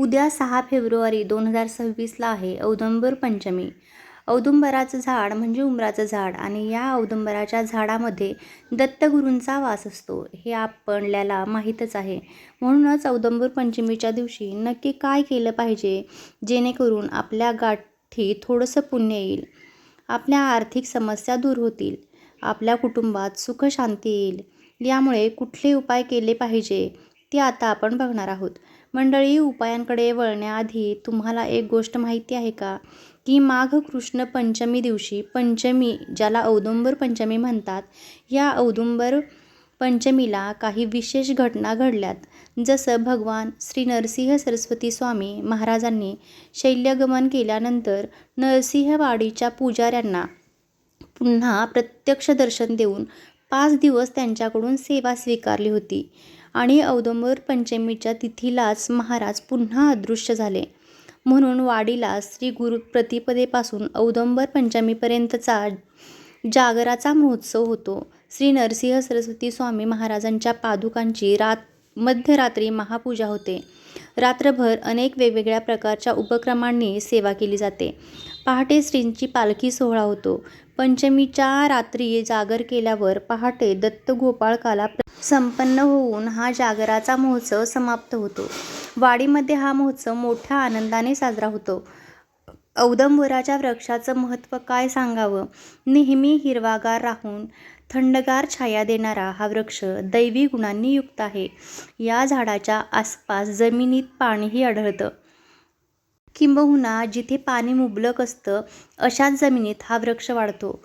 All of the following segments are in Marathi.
उद्या सहा फेब्रुवारी दोन हजार सव्वीसला आहे औदुंबर पंचमी. औदुंबराचं झाड म्हणजे उंबराचं झाड आणि या औदुंबराच्या झाडामध्ये दत्तगुरूंचा वास असतो. हे आपल्याला माहीतच आहे. म्हणूनच औदुंबर पंचमीच्या दिवशी नक्की काय केलं पाहिजे? जेणेकरून आपल्या गाठी थोडंसं पुण्य येईल. आपल्या आर्थिक समस्या दूर होतील. आपल्या कुटुंबात सुख शांती येईल. यामुळे कुठले उपाय केले पाहिजे? ते आता आपण बघणार आहोत. मंडळी उपायांकडे वळण्याआधी तुम्हाला एक गोष्ट माहिती आहे का? की माघ कृष्ण पंचमी दिवशी पंचमी ज्याला औदुंबर पंचमी म्हणतात या औदुंबर पंचमीला काही विशेष घटना घडल्यात. जसं भगवान श्री नरसिंह सरस्वती स्वामी महाराजांनी शैल्यगमन केल्यानंतर नरसिंहवाडीच्या पुजाऱ्यांना पुन्हा प्रत्यक्ष दर्शन देऊन पाच दिवस त्यांच्याकडून सेवा स्वीकारली होती. आणि औदुंबर पंचमीच्या तिथीलाच महाराज पुन्हा अदृश्य झाले. म्हणून वाडीला श्री गुरु प्रतिपदेपासून औदंबर पंचमीपर्यंतचा जागराचा महोत्सव होतो. श्री नरसिंह सरस्वती स्वामी महाराजांच्या पादुकांची रात मध्यरात्री महापूजा होते. रात्रभर अनेक वेगवेगळ्या प्रकारच्या उपक्रमांनी सेवा केली जाते. पहाटे श्रींची पालखी सोहळा होतो. पंचमीच्या रात्री जागर केल्यावर पहाटे दत्त गोपाळकाला संपन्न होऊन हा जागराचा महोत्सव समाप्त होतो. वाडीमध्ये हा महोत्सव मोठ्या आनंदाने साजरा होतो. औदंबराच्या वृक्षाचं महत्त्व काय सांगावं? नेहमी हिरवागार राहून थंडगार छाया देणारा हा वृक्ष दैवी गुणांनी युक्त आहे. या झाडाच्या आसपास जमिनीत पाणीही आढळतं. किंबहुना जिथे पाणी मुबलक असतं अशाच जमिनीत हा वृक्ष वाढतो.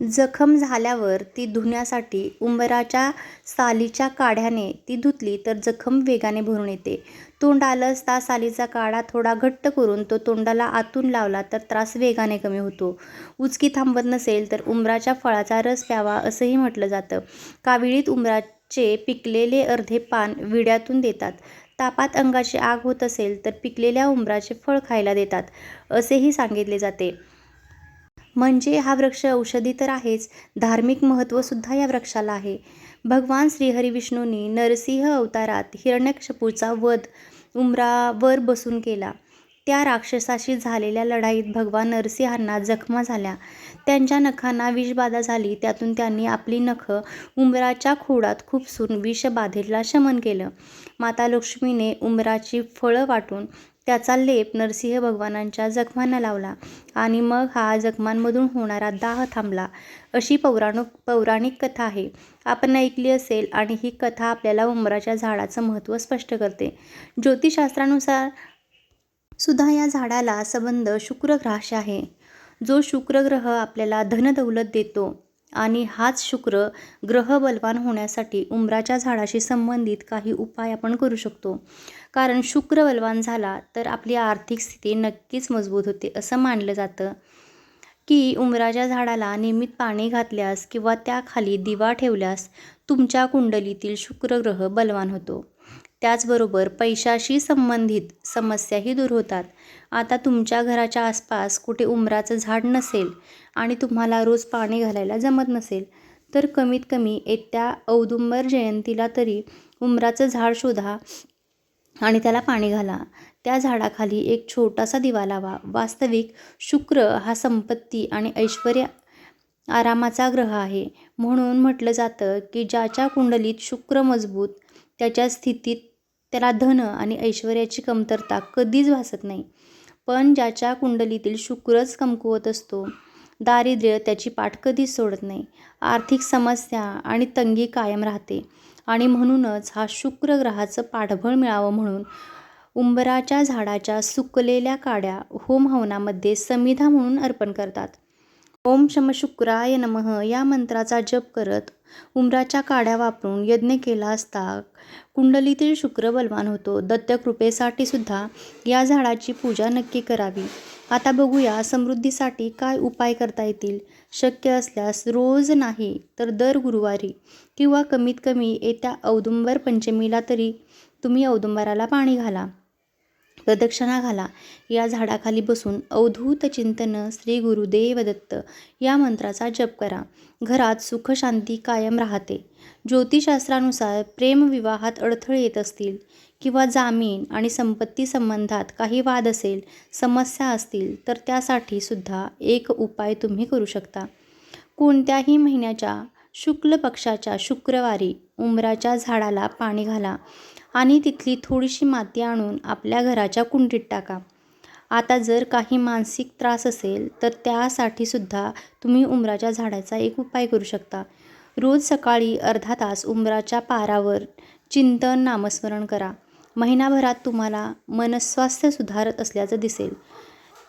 जखम झाल्यावर ती धुण्यासाठी उंबराच्या सालीच्या काढ्याने ती धुतली तर जखम वेगाने भरून येते. तोंड आलं असता सालीचा काढा थोडा घट्ट करून तो तोंडाला आतून लावला तर त्रास वेगाने कमी होतो. उचकी थांबत नसेल तर उंबराच्या फळाचा रस प्यावा असंही म्हटलं जातं. काविळीत उंबराचे पिकलेले अर्धे पान विड्यातून देतात. तापात अंगाची आग होत असेल तर पिकलेल्या उंबराचे फळ खायला देतात असेही सांगितले जाते. म्हणजे हा वृक्ष औषधी तर आहेच धार्मिक महत्त्वसुद्धा या वृक्षाला आहे. भगवान श्रीहरिविष्णूंनी नरसिंह अवतारात हिरण्यकशपूचा वध उमरावर बसून केला. त्या राक्षसाशी झालेल्या लढाईत भगवान नरसिंहांना जखमा झाल्या. त्यांच्या नखांना विषबाधा झाली. त्यातून त्यांनी आपली नखं उंबराच्या खोडात खुपसून विषबाधेला शमन केलं. माता लक्ष्मीने उंबराची फळं वाटून त्याचा लेप नरसिंह भगवानांच्या जखमांना लावला आणि मग हा जखमांमधून होणारा दाह थांबला. अशी पौराणिक पौराणिक कथा आहे. आपण ऐकली असेल आणि ही कथा आपल्याला उंबराच्या झाडाचं महत्त्व स्पष्ट करते. ज्योतिषशास्त्रानुसार सुद्धा या झाडाला संबंध शुक्रग्रहाशी आहे. जो शुक्रग्रह आपल्याला धनदौलत देतो आणि हाच शुक्र ग्रह बलवान होण्यासाठी उंबराच्या झाडाशी संबंधित काही उपाय आपण करू शकतो. कारण शुक्र बलवान झाला तर आपली आर्थिक स्थिती नक्कीच मजबूत होते असं मानलं जातं. की उमराच्या झाडाला नियमित पाणी घातल्यास किंवा त्याखाली दिवा ठेवल्यास तुमच्या कुंडलीतील शुक्रग्रह बलवान होतो. त्याचबरोबर पैशाशी संबंधित समस्याही दूर होतात. आता तुमच्या घराच्या आसपास कुठे उंबराचं झाड नसेल आणि तुम्हाला रोज पाणी घालायला जमत नसेल तर कमीत कमी येत्या औदुंबर जयंतीला तरी उंबराचं झाड शोधा आणि त्याला पाणी घाला. त्या झाडाखाली एक छोटासा दिवा लावा. वास्तविक शुक्र हा संपत्ती आणि ऐश्वर आरामाचा ग्रह आहे. म्हणून म्हटलं जातं की ज्याच्या कुंडलीत शुक्र मजबूत त्याच्या स्थितीत त्याला धन आणि ऐश्वर्याची कमतरता कधीच भासत नाही. पण ज्याच्या कुंडलीतील शुक्रच कमकुवत असतो दारिद्र्य त्याची पाठ कधीच सोडत नाही. आर्थिक समस्या आणि तंगी कायम राहते आणि म्हणूनच हा शुक्र ग्रहाचं पाठबळ मिळावं म्हणून उंबराच्या झाडाच्या सुकलेल्या काड्या होम हवनामध्ये समिधा म्हणून अर्पण करतात. ओम शम शुक्राय नमः या मंत्राचा जप करत उंबराच्या काड्या वापरून यज्ञ केला असता कुंडलीतील शुक्र बलवान होतो. दत्तकृपेसाठी सुद्धा या झाडाची पूजा नक्की करावी. आता बघूया समृद्धीसाठी काय उपाय करता येतील. शक्य असल्यास रोज नाही तर दर गुरुवारी किंवा कमीत कमी येत्या औदुंबर पंचमीला तरी तुम्ही औदुंबराला पाणी घाला. प्रदक्षिणा घाला. या झाडाखाली बसून अवधूत चिंतन श्री गुरुदेव दत्त या मंत्राचा जप करा. घरात सुखशांती कायम राहते. ज्योतिषशास्त्रानुसार प्रेमविवाहात अडथळे येत असतील किंवा जामीन आणि संपत्ती संबंधात काही वाद असेल समस्या असतील तर त्यासाठी सुद्धा एक उपाय तुम्ही करू शकता. कोणत्याही महिन्याच्या शुक्ल पक्षाच्या शुक्रवारी उंबराच्या झाडाला पाणी घाला. आणि तिथली थोडीशी माती आणून आपल्या घराच्या कुंडीत टाका. आता जर काही मानसिक त्रास असेल तर त्यासाठी सुद्धा तुम्ही उंबराच्या झाडाचा एक उपाय करू शकता. रोज सकाळी अर्धा तास उंबराच्या पारावर चिंतन नामस्मरण करा. महिनाभरात तुम्हाला मनस्वास्थ्य सुधारत असल्याचं दिसेल.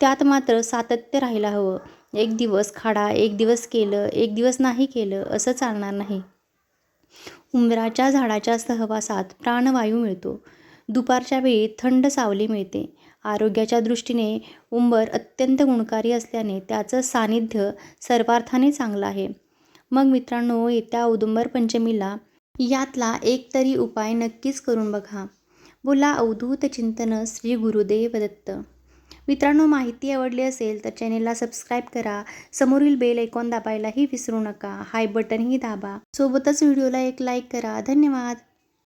त्यात मात्र सातत्य राहायला हवं. एक दिवस खाडा एक दिवस केलं एक दिवस नाही केलं असं चालणार नाही. उंबराच्या झाडाच्या सहवासात प्राणवायू मिळतो. दुपारच्या वेळी थंड सावली मिळते. आरोग्याच्या दृष्टीने उंबर अत्यंत गुणकारी असल्याने त्याचं सानिध्य सर्वार्थाने चांगलं आहे. मग मित्रांनो येत्या औदुंबर पंचमीला यातला एक तरी उपाय नक्कीच करून बघा. बोला अवधूत चिंतन श्री गुरुदेव दत्त. मित्रांनो माहिती आवडली असेल तर चॅनेलला सबस्क्राईब करा. समोरील बेल ऐकॉन दाबायलाही विसरू नका. हाय बटनही दाबा. सोबतच व्हिडिओला एक लाईक करा. धन्यवाद.